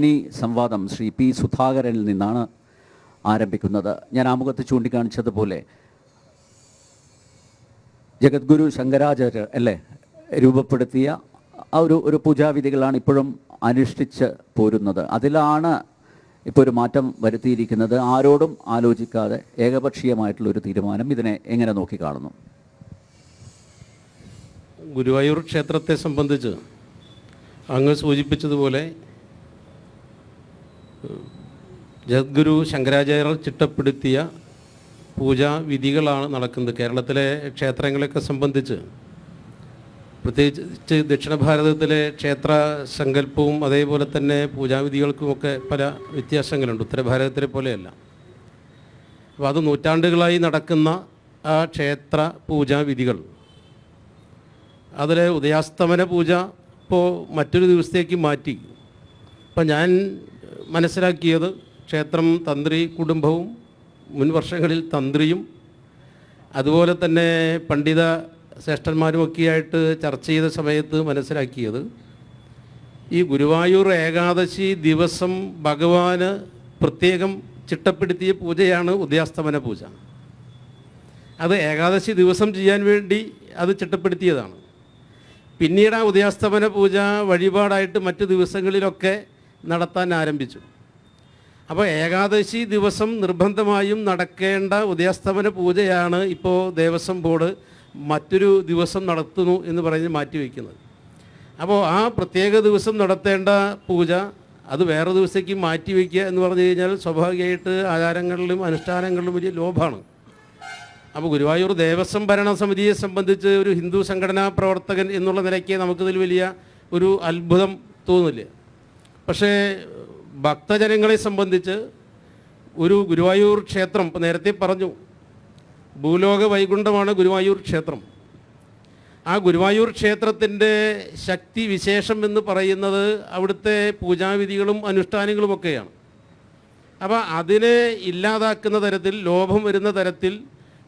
ജ്ഞാനി സംവാദം ശ്രീ പി സുധാകരനിൽ നിന്നാണ് ആരംഭിക്കുന്നത്. ഞാൻ ആമുഖത്ത് ചൂണ്ടിക്കാണിച്ചതുപോലെ ജഗദ്ഗുരു ശങ്കരാചാര്യർ അല്ലേ രൂപപ്പെടുത്തിയ ആ ഒരു ഒരു പൂജാവിധികളാണ് ഇപ്പോഴും അനുഷ്ഠിച്ച് പോരുന്നത്. അതിലാണ് ഇപ്പോൾ ഒരു മാറ്റം വരുത്തിയിരിക്കുന്നത്. ആരോടും ആലോചിക്കാതെ ഏകപക്ഷീയമായിട്ടുള്ള ഒരു തീരുമാനം ഇതിനെ എങ്ങനെ നോക്കിക്കാണുന്നു? ഗുരുവായൂർ ക്ഷേത്രത്തെ സംബന്ധിച്ച് അങ്ങ് സൂചിപ്പിച്ചതുപോലെ ജഗദ്ഗുരു ശങ്കരാചാര്യർ ചിട്ടപ്പെടുത്തിയ പൂജാവിധികളാണ് നടക്കുന്നത്. കേരളത്തിലെ ക്ഷേത്രങ്ങളെയൊക്കെ സംബന്ധിച്ച്. പ്രത്യേകിച്ച് ദക്ഷിണ ഭാരതത്തിലെ ക്ഷേത്ര സങ്കല്പവും അതേപോലെ തന്നെ പൂജാവിധികൾക്കുമൊക്കെ പല വ്യത്യാസങ്ങളുണ്ട്. ഉത്തരഭാരതത്തിലെ പോലെയല്ല. അപ്പോൾ അത് നൂറ്റാണ്ടുകളായി നടക്കുന്ന ആ ക്ഷേത്ര പൂജാവിധികൾ അതിലെ ഉദയാസ്തമന പൂജ ഇപ്പോൾ മറ്റൊരു ദിവസത്തേക്ക് മാറ്റി. അപ്പം ഞാൻ മനസ്സിലാക്കിയത് ക്ഷേത്രം തന്ത്രി കുടുംബവും മുൻ വർഷങ്ങളിൽ തന്ത്രിയും അതുപോലെ തന്നെ പണ്ഡിത ശ്രേഷ്ഠന്മാരുമൊക്കെയായിട്ട് ചർച്ച ചെയ്ത സമയത്ത് മനസ്സിലാക്കിയത് ഈ ഗുരുവായൂർ ഏകാദശി ദിവസം ഭഗവാന് പ്രത്യേകം ചിട്ടപ്പെടുത്തിയ പൂജയാണ് ഉദയാസ്തമന പൂജ. അത് ഏകാദശി ദിവസം ചെയ്യാൻ വേണ്ടി അത് ചിട്ടപ്പെടുത്തിയതാണ്. പിന്നീട് ആ ഉദയാസ്തമന പൂജ വഴിപാടായിട്ട് മറ്റു ദിവസങ്ങളിലൊക്കെ നടത്താൻ ആരംഭിച്ചു. അപ്പോൾ ഏകാദശി ദിവസം നിർബന്ധമായും നടക്കേണ്ട ഉദയാസ്തമന പൂജയാണ് ഇപ്പോൾ ദേവസ്വം ബോർഡ് മറ്റൊരു ദിവസം നടത്തുന്നു എന്ന് പറഞ്ഞ് മാറ്റിവെക്കുന്നത് അപ്പോൾ ആ പ്രത്യേക ദിവസം നടത്തേണ്ട പൂജ അത് വേറെ ദിവസത്തേക്ക് മാറ്റിവെക്കുക എന്ന് പറഞ്ഞു കഴിഞ്ഞാൽ സ്വാഭാവികമായിട്ട് ആചാരങ്ങളിലും അനുഷ്ഠാനങ്ങളിലും വലിയ ലോഭമാണ് അപ്പോൾ ഗുരുവായൂർ ദേവസ്വം ഭരണ സമിതിയെ സംബന്ധിച്ച് ഒരു ഹിന്ദു സംഘടനാ പ്രവർത്തകൻ എന്നുള്ള നിലയ്ക്ക് നമുക്കിതിൽ വലിയ ഒരു അത്ഭുതം തോന്നില്ല. പക്ഷേ ഭക്തജനങ്ങളെ സംബന്ധിച്ച് ഒരു ഗുരുവായൂർ ക്ഷേത്രം നേരത്തെ പറഞ്ഞു ഭൂലോക വൈകുണ്ഠമാണ് ഗുരുവായൂർ ക്ഷേത്രം. ആ ഗുരുവായൂർ ക്ഷേത്രത്തിന്റെ ശക്തി വിശേഷം എന്ന് പറയുന്നത് അവിടുത്തെ പൂജാവിധികളും അനുഷ്ഠാനങ്ങളുമൊക്കെയാണ് അപ്പോൾ അതിനെ ഇല്ലാതാക്കുന്ന തരത്തിൽ ലോഭം വരുന്ന തരത്തിൽ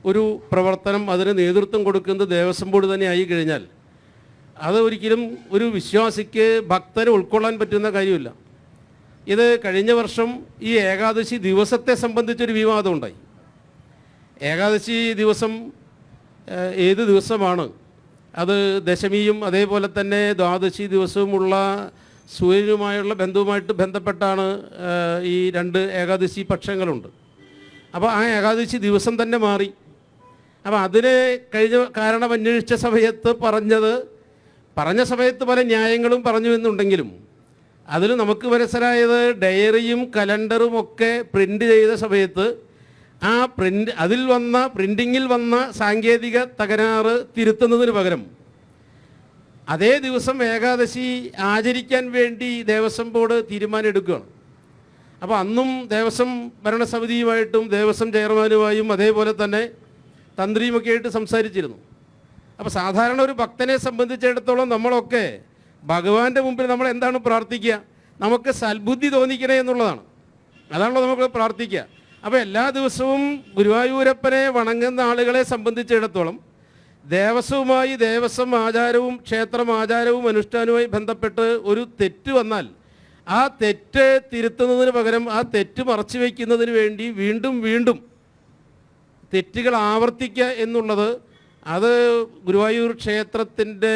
ഒരു പ്രവർത്തനം അതിന് നേതൃത്വം കൊടുക്കുന്നത് ദേവസ്വം ബോർഡ് തന്നെ ആയി കഴിഞ്ഞാൽ അത് ഒരിക്കലും ഒരു വിശ്വാസിക്ക് ഭക്തരെ ഉൾക്കൊള്ളാൻ പറ്റുന്ന കാര്യമില്ല. ഇത് കഴിഞ്ഞ വർഷം ഈ ഏകാദശി ദിവസത്തെ സംബന്ധിച്ചൊരു വിവാദം ഉണ്ടായി ഏകാദശി ദിവസം ഏത് ദിവസമാണ്? അത് ദശമിയും അതേപോലെ തന്നെ ദ്വാദശി ദിവസവുമുള്ള സൂര്യനുമായുള്ള ബന്ധവുമായിട്ട് ബന്ധപ്പെട്ടാണ് ഈ രണ്ട് ഏകാദശി പക്ഷങ്ങളുണ്ട്. അപ്പോൾ ആ ഏകാദശി ദിവസം തന്നെ മാറി. അപ്പോൾ അതിന് കഴിഞ്ഞ കാരണം അന്വേഷിച്ച സമയത്ത് പറഞ്ഞത് പറഞ്ഞ സമയത്ത് പല ന്യായങ്ങളും പറഞ്ഞു എന്നുണ്ടെങ്കിലും അതിൽ നമുക്ക് മനസ്സിലായത് ഡയറിയും കലണ്ടറും ഒക്കെ പ്രിന്റ് ചെയ്ത സമയത്ത് ആ പ്രിന്റ് അതിൽ വന്ന പ്രിന്റിങ്ങിൽ വന്ന സാങ്കേതിക തകരാറ് തിരുത്തുന്നതിന് പകരം അതേ ദിവസം ഏകാദശി ആചരിക്കാൻ വേണ്ടി ദേവസ്വം ബോർഡ് തീരുമാനം എടുക്കുകയാണ് അപ്പോൾ അന്നും ദേവസ്വം ഭരണസമിതിയുമായിട്ടും ദേവസ്വം ചെയർമാനുമായും അതേപോലെ തന്നെ തന്ത്രിയുമൊക്കെ ആയിട്ട് സംസാരിച്ചിരുന്നു. അപ്പോൾ സാധാരണ ഒരു ഭക്തനെ സംബന്ധിച്ചിടത്തോളം നമ്മളൊക്കെ ഭഗവാന്റെ മുമ്പിൽ നമ്മൾ എന്താണ് പ്രാർത്ഥിക്കുക? നമുക്ക് സൽബുദ്ധി തോന്നിക്കണേ എന്നുള്ളതാണ്. അതാണല്ലോ നമുക്ക് പ്രാർത്ഥിക്കുക. അപ്പോൾ എല്ലാ ദിവസവും ഗുരുവായൂരപ്പനെ വണങ്ങുന്ന ആളുകളെ സംബന്ധിച്ചിടത്തോളം ദേവസ്വവുമായി ദേവസ്വം ആചാരവും ക്ഷേത്രം ആചാരവും അനുഷ്ഠാനവുമായി ബന്ധപ്പെട്ട് ഒരു തെറ്റ് വന്നാൽ ആ തെറ്റ് തിരുത്തുന്നതിന് പകരം ആ തെറ്റ് മറച്ചു വയ്ക്കുന്നതിന് വേണ്ടി വീണ്ടും വീണ്ടും തെറ്റുകൾ ആവർത്തിക്കുക എന്നുള്ളത് അത് ഗുരുവായൂർ ക്ഷേത്രത്തിന്റെ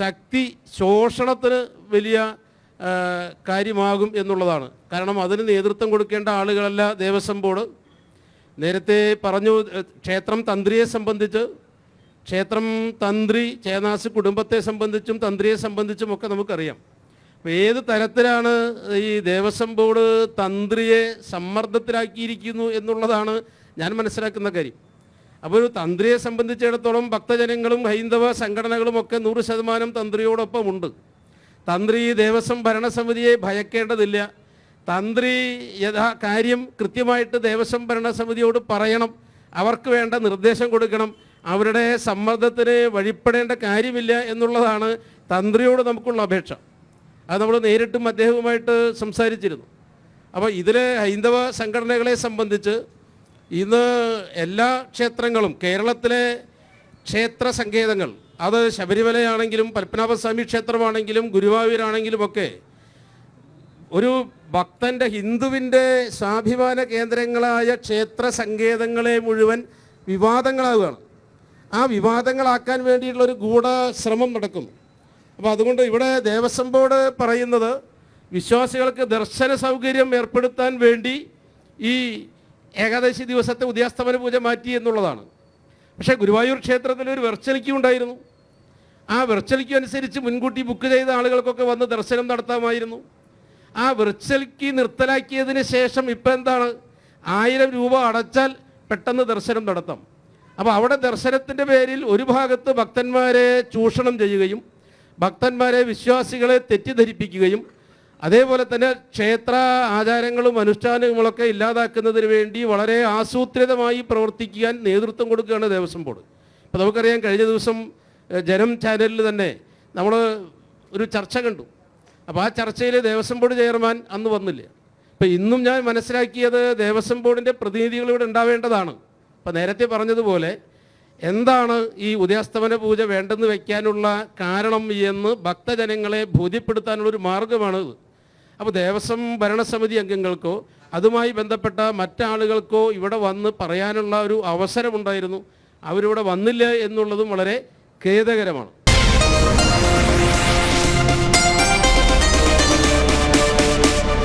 ശക്തി ശോഷണത്തിന് വലിയ കാര്യമാകും എന്നുള്ളതാണ്. കാരണം അതിന് നേതൃത്വം കൊടുക്കേണ്ട ആളുകളല്ല ദേവസ്വം ബോർഡ്. നേരത്തെ പറഞ്ഞു ക്ഷേത്രം തന്ത്രിയെ സംബന്ധിച്ച് ക്ഷേത്രം തന്ത്രി ചേനാസ് കുടുംബത്തെ സംബന്ധിച്ചും തന്ത്രിയെ സംബന്ധിച്ചും ഒക്കെ നമുക്കറിയാം. അപ്പോൾ ഏത് തരത്തിലാണ് ഈ ദേവസ്വം ബോർഡ് തന്ത്രിയെ സമ്മർദ്ദത്തിലാക്കിയിരിക്കുന്നു എന്നുള്ളതാണ് ഞാൻ മനസ്സിലാക്കുന്ന കാര്യം. അപ്പോൾ ഒരു തന്ത്രിയെ സംബന്ധിച്ചിടത്തോളം ഭക്തജനങ്ങളും ഹൈന്ദവ സംഘടനകളും ഒക്കെ നൂറ് ശതമാനം തന്ത്രിയോടൊപ്പം ഉണ്ട് തന്ത്രി ദേവസ്വം ഭരണസമിതിയെ ഭയക്കേണ്ടതില്ല. തന്ത്രി യഥാ കാര്യം കൃത്യമായിട്ട് ദേവസ്വം ഭരണസമിതിയോട് പറയണം. അവർക്ക് വേണ്ട നിർദ്ദേശം കൊടുക്കണം. അവരുടെ സമ്മർദ്ദത്തിന് വഴിപ്പെടേണ്ട കാര്യമില്ല എന്നുള്ളതാണ് തന്ത്രിയോട് നമുക്കുള്ള അപേക്ഷ. അത് നമ്മൾ നേരിട്ടും അദ്ദേഹവുമായിട്ട് സംസാരിച്ചിരുന്നു. അപ്പോൾ ഇതിലെ ഹൈന്ദവ സംഘടനകളെ സംബന്ധിച്ച് ഇന്ന് എല്ലാ ക്ഷേത്രങ്ങളും കേരളത്തിലെ ക്ഷേത്ര സങ്കേതങ്ങൾ അത് ശബരിമലയാണെങ്കിലും പത്മനാഭസ്വാമി ക്ഷേത്രമാണെങ്കിലും ഗുരുവായൂരാണെങ്കിലും ഒക്കെ ഒരു ഭക്തന്റെ ഹിന്ദുവിന്റെ സ്വാഭിമാന കേന്ദ്രങ്ങളായ ക്ഷേത്ര സങ്കേതങ്ങളെ മുഴുവൻ വിവാദങ്ങളാവുകയാണ്. ആ വിവാദങ്ങളാക്കാൻ വേണ്ടിയിട്ടുള്ള ഒരു ഗൂഢ ശ്രമം നടക്കുന്നു. അപ്പോൾ അതുകൊണ്ട് ഇവിടെ ദേവസ്വം ബോർഡ് പറയുന്നത് വിശ്വാസികൾക്ക് ദർശന സൗകര്യം ഏർപ്പെടുത്താൻ വേണ്ടി ഈ ഏകാദശി ദിവസത്തെ ഉദയാസ്തമന പൂജ മാറ്റി എന്നുള്ളതാണ്. പക്ഷേ ഗുരുവായൂർ ക്ഷേത്രത്തിൽ ഒരു വെർച്ചലിക്കും ഉണ്ടായിരുന്നു. ആ വെർച്വലിക്ക് അനുസരിച്ച് മുൻകൂട്ടി ബുക്ക് ചെയ്ത ആളുകൾക്കൊക്കെ വന്ന് ദർശനം നടത്താമായിരുന്നു. ആ വെർച്വലിക്ക് നിർത്തലാക്കിയതിന് ശേഷം ഇപ്പം എന്താണ്? ആയിരം രൂപ അടച്ചാൽ പെട്ടെന്ന് ദർശനം നടത്താം. അപ്പോൾ അവിടെ ദർശനത്തിന്റെ പേരിൽ ഒരു ഭാഗത്ത് ഭക്തന്മാരെ ചൂഷണം ചെയ്യുകയും ഭക്തന്മാരെ വിശ്വാസികളെ തെറ്റിദ്ധരിപ്പിക്കുകയും അതേപോലെ തന്നെ ക്ഷേത്ര ആചാരങ്ങളും അനുഷ്ഠാനങ്ങളൊക്കെ ഇല്ലാതാക്കുന്നതിന് വേണ്ടി വളരെ ആസൂത്രിതമായി പ്രവർത്തിക്കാൻ നേതൃത്വം കൊടുക്കുകയാണ് ദേവസ്വം ബോർഡ്. ഇപ്പോൾ നമുക്കറിയാം കഴിഞ്ഞ ദിവസം ജനം ചാനലിൽ തന്നെ നമ്മൾ ഒരു ചർച്ച കണ്ടു. അപ്പോൾ ആ ചർച്ചയിൽ ദേവസ്വം ബോർഡ് ചെയർമാൻ അന്ന് വന്നില്ല? ഇപ്പം ഇന്നും ഞാൻ മനസ്സിലാക്കിയത് ദേവസ്വം ബോർഡിന്റെ പ്രതിനിധികൾ ഇവിടെ ഉണ്ടാവേണ്ടതാണ്. അപ്പോൾ നേരത്തെ പറഞ്ഞതുപോലെ എന്താണ് ഈ ഉദയാസ്തമന പൂജ വേണ്ടെന്ന് വയ്ക്കാനുള്ള കാരണം എന്ന് ഭക്തജനങ്ങളെ ബോധ്യപ്പെടുത്താനുള്ളൊരു മാർഗമാണിത്. അപ്പോൾ ദേവസ്വം ഭരണസമിതി അംഗങ്ങൾക്കോ അതുമായി ബന്ധപ്പെട്ട മറ്റാളുകൾക്കോ ഇവിടെ വന്ന് പറയാനുള്ള ഒരു അവസരമുണ്ടായിരുന്നു. അവരിവിടെ വന്നില്ല എന്നുള്ളതും വളരെ ഖേദകരമാണ്.